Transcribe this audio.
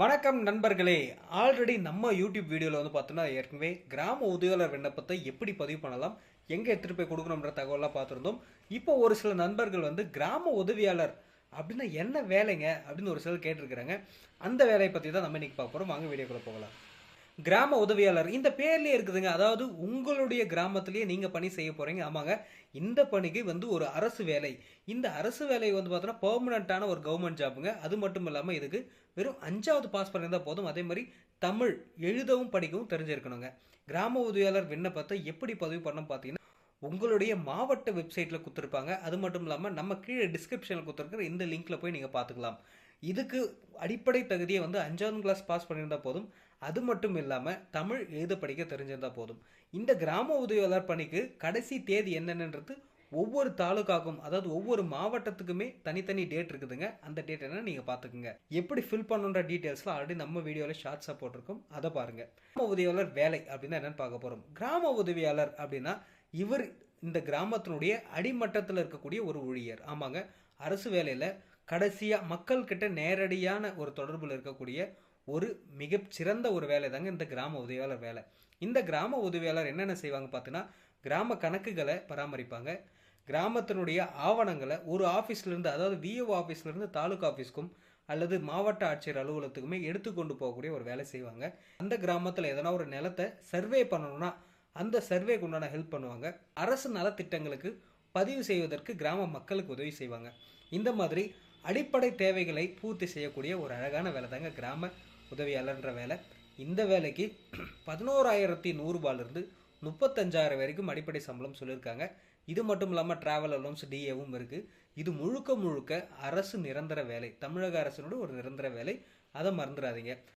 வணக்கம் நண்பர்களே. ஆல்ரெடி நம்ம யூடியூப் வீடியோவில் வந்து பார்த்தோன்னா ஏற்கனவே கிராம உதவியாளர் விண்ணப்பத்தை எப்படி பதிவு பண்ணலாம் எங்கே எடுத்துகிட்டு போய் கொடுக்கணுன்ற தகவலாம் பார்த்துருந்தோம் இப்போ ஒரு சில நண்பர்கள் வந்து கிராம உதவியாளர் அப்படின்னா என்ன வேலைங்க அப்படின்னு ஒரு சிலர் கேட்டிருக்கிறாங்க. அந்த வேலையை பற்றி தான் நம்ம இன்றைக்கி பார்க்க போகிறோம் வாங்க வீடியோக்குள்ளே போகலாம். கிராம உதவியாளர் இந்த பேர்லயே இருக்குதுங்க. அதாவது உங்களுடைய கிராமத்திலேயே நீங்க பணி செய்ய போறீங்க. ஆமாங்க. இந்த பணிக்கு வந்து ஒரு அரசு வேலை. இந்த அரசு வேலை வந்து பார்த்தோன்னா பெர்மனண்ட்டான ஒரு கவர்மெண்ட் ஜாப்புங்க அது மட்டும் இல்லாமல் இதுக்கு வெறும் அஞ்சாவது பாஸ் பண்ணியிருந்தால் போதும். அதே மாதிரி தமிழ் எழுதவும் படிக்கவும் தெரிஞ்சிருக்கணுங்க. கிராம உதவியாளர் விண்ணப்பத்தை எப்படி பதிவு பண்ண பார்த்தீங்கன்னா உங்களுடைய மாவட்ட வெப்சைட்டில் கொடுத்துருப்பாங்க. அது மட்டும் இல்லாமல் நம்ம கீழே டிஸ்கிரிப்ஷனில் கொடுத்துருக்குற இந்த லிங்க்ல போய் நீங்கள் பார்த்துக்கலாம் இதுக்கு அடிப்படை தகுதியை வந்து அஞ்சாவது கிளாஸ் பாஸ் பண்ணியிருந்தா போதும். அது மட்டும் இல்லாமல் தமிழ் எழுத படிக்க தெரிஞ்சிருந்தா போதும். இந்த கிராம உதவியாளர் பணிக்கு கடைசி தேதி என்னென்னன்றது ஒவ்வொரு தாலுக்காக்கும் அதாவது ஒவ்வொரு மாவட்டத்துக்குமே தனித்தனி டேட் இருக்குதுங்க. அந்த டேட் என்ன நீங்கள் பார்த்துக்குங்க. எப்படி ஃபில் பண்ணுன்ற டீட்டெயில்ஸ்லாம் ஆல்ரெடி நம்ம வீடியோவில் ஷார்ட்ஸாக போட்டிருக்கோம். அதை பாருங்கள் கிராம உதவியாளர் வேலை அப்படின்னா என்னென்னு பார்க்க போகிறோம் கிராம உதவியாளர் அப்படின்னா இவர் இந்த கிராமத்தினுடைய அடிமட்டத்தில் இருக்கக்கூடிய ஒரு ஊழியர். ஆமாங்க. அரசு வேலையில் கடைசியாக மக்கள்கிட்ட நேரடியான ஒரு தொடர்பில் இருக்கக்கூடிய ஒரு மிகச்சிறந்த ஒரு வேலை தாங்க இந்த கிராம உதவியாளர் வேலை. இந்த கிராம உதவியாளர் என்னென்ன செய்வாங்க பார்த்தீங்கன்னா கிராம கணக்குகளை பராமரிப்பாங்க. கிராமத்தினுடைய ஆவணங்களை ஒரு ஆஃபீஸ்லேருந்து அதாவது விஓ ஆஃபீஸ்லேருந்து தாலுகா ஆஃபீஸ்க்கும் அல்லது மாவட்ட ஆட்சியர் அலுவலகத்துக்குமே எடுத்துக்கொண்டு போகக்கூடிய ஒரு வேலை செய்வாங்க. அந்த கிராமத்தில் எதனா ஒரு நிலத்தை சர்வே பண்ணணும்னா அந்த சர்வேக்கு உண்டான ஹெல்ப் பண்ணுவாங்க. அரசு நலத்திட்டங்களுக்கு பதிவு செய்வதற்கு கிராம மக்களுக்கு உதவி செய்வாங்க. இந்த மாதிரி அடிப்படை தேவைகளை பூர்த்தி செய்யக்கூடிய ஒரு அழகான வேலை தாங்க கிராம உதவியாளர்ன்ற வேலை. இந்த வேலைக்கு பதினோராயிரத்தி நூறுபாலிருந்து முப்பத்தஞ்சாயிரம் வரைக்கும் அடிப்படை சம்பளம் சொல்லியிருக்காங்க. இது மட்டும் இல்லாமல் டிராவல் அலோன்ஸ் டிஏவும் இருக்குது இது முழுக்க முழுக்க அரசு நிரந்தர வேலை தமிழக அரசினோட ஒரு நிரந்தர வேலை. அதை மறந்துடாதீங்க.